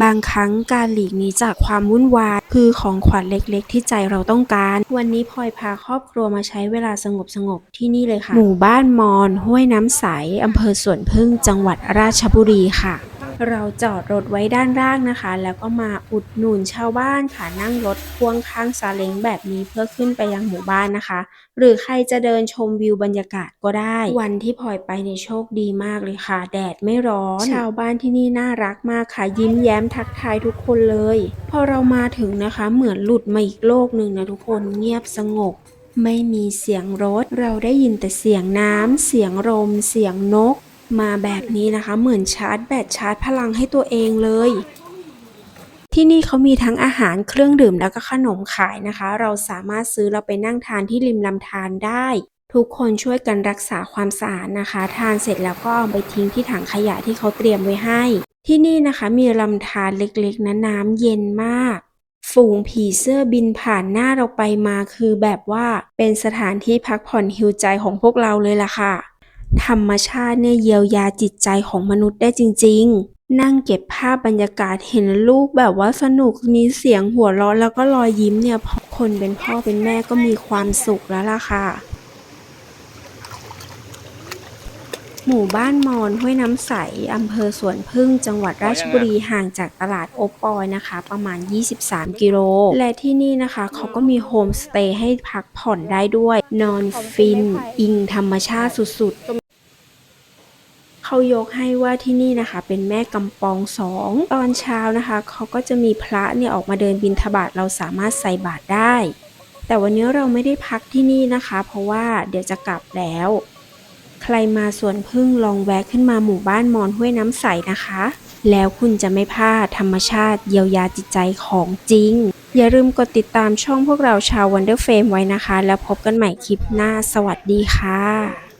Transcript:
บางครั้งการหลีกหนีจากความวุ่นวายคือของขวัญเล็กๆ ที่ใจเราต้องการ วันนี้พลอยพาครอบครัวมาใช้เวลาสงบๆที่นี่เลยค่ะ หมู่บ้านมอนห้วยน้ำใสอำเภอสวนพึ่งจังหวัดราชบุรีค่ะ เราจอดรถไว้ด้านล่างนะคะ แล้วก็มาอุดหนุนชาวบ้านค่ะนั่งรถพ่วงข้างซาเล้งแบบนี้เพื่อขึ้นไปยังหมู่บ้านนะคะ หรือใครจะเดินชมวิวบรรยากาศก็ได้ วันที่พลอยไปเนี่ยโชคดีมากเลยค่ะ แดดไม่ร้อน ชาวบ้านที่นี่น่ารักมากค่ะ ยิ้มแย้มทักทายทุกคนเลย พอเรามาถึงนะคะเหมือนหลุดมาอีกโลกหนึ่งนะทุกคนเงียบสงบไม่มีเสียงรถ เราได้ยินแต่เสียงน้ำ เสียงลม เสียงนก มาแบบนี้นะคะ เหมือนชาร์จแบตชาร์จพลังให้ตัวเองเลย ที่นี่เขามีทั้งอาหารเครื่องดื่มแล้วก็ขนมขายนะคะ เราสามารถซื้อเราไปนั่งทานที่ริมลำธารได้ ทุกคนช่วยกันรักษาความสะอาดนะคะ ทานเสร็จแล้วก็เอาไปทิ้งที่ถังขยะที่เขาเตรียมไว้ให้ ที่นี่นะคะมีลำธารเล็กๆนะน้ำเย็นมากฝูงผีเสื้อบินผ่านหน้าเราไปมาคือแบบว่าเป็นสถานที่พักผ่อนฮิวใจของพวกเราเลยล่ะค่ะ ธรรมชาติเนี่ยเยียวยาจิตใจของมนุษย์ได้จริง ๆนั่งเก็บภาพบรรยากาศเห็นลูกแบบว่าสนุกมีเสียงหัวเราะแล้วก็รอยยิ้มเนี่ยพอคนเป็นพ่อเป็นแม่ก็มีความสุขแล้วล่ะค่ะ หมู่บ้านมอนห้วยน้ำใสอำเภอสวนพึ่งจังหวัดราชบุรีห่างจากตลาดโอปอยนะคะ ประมาณ 23 กิโล และที่นี่นะคะเขาก็มีโฮมสเตย์ให้พักผ่อนได้ด้วย นอนฟิน อิงธรรมชาติสุดๆ เขายกให้ว่าที่นี่นะคะ เป็นแม่กำปองสองตอนเช้านะคะเขาก็จะมีพระเนี่ยออกมาเดินบิณฑบาตเราสามารถใส่บาตรได้ แต่วันนี้เราไม่ได้พักที่นี่นะคะ เพราะว่าเดี๋ยวจะกลับแล้ว ใครมาสวนพึ่งลองแวะขึ้นมาหมู่บ้านมอนห้วยน้ำใสนะคะ แล้วคุณจะไม่พลาดธรรมชาติเยียวยาจิตใจของจริง อย่าลืมกดติดตามช่องพวกเราชาว Wonder Fame ไว้นะคะ แล้วพบกันใหม่คลิปหน้าสวัสดีค่ะ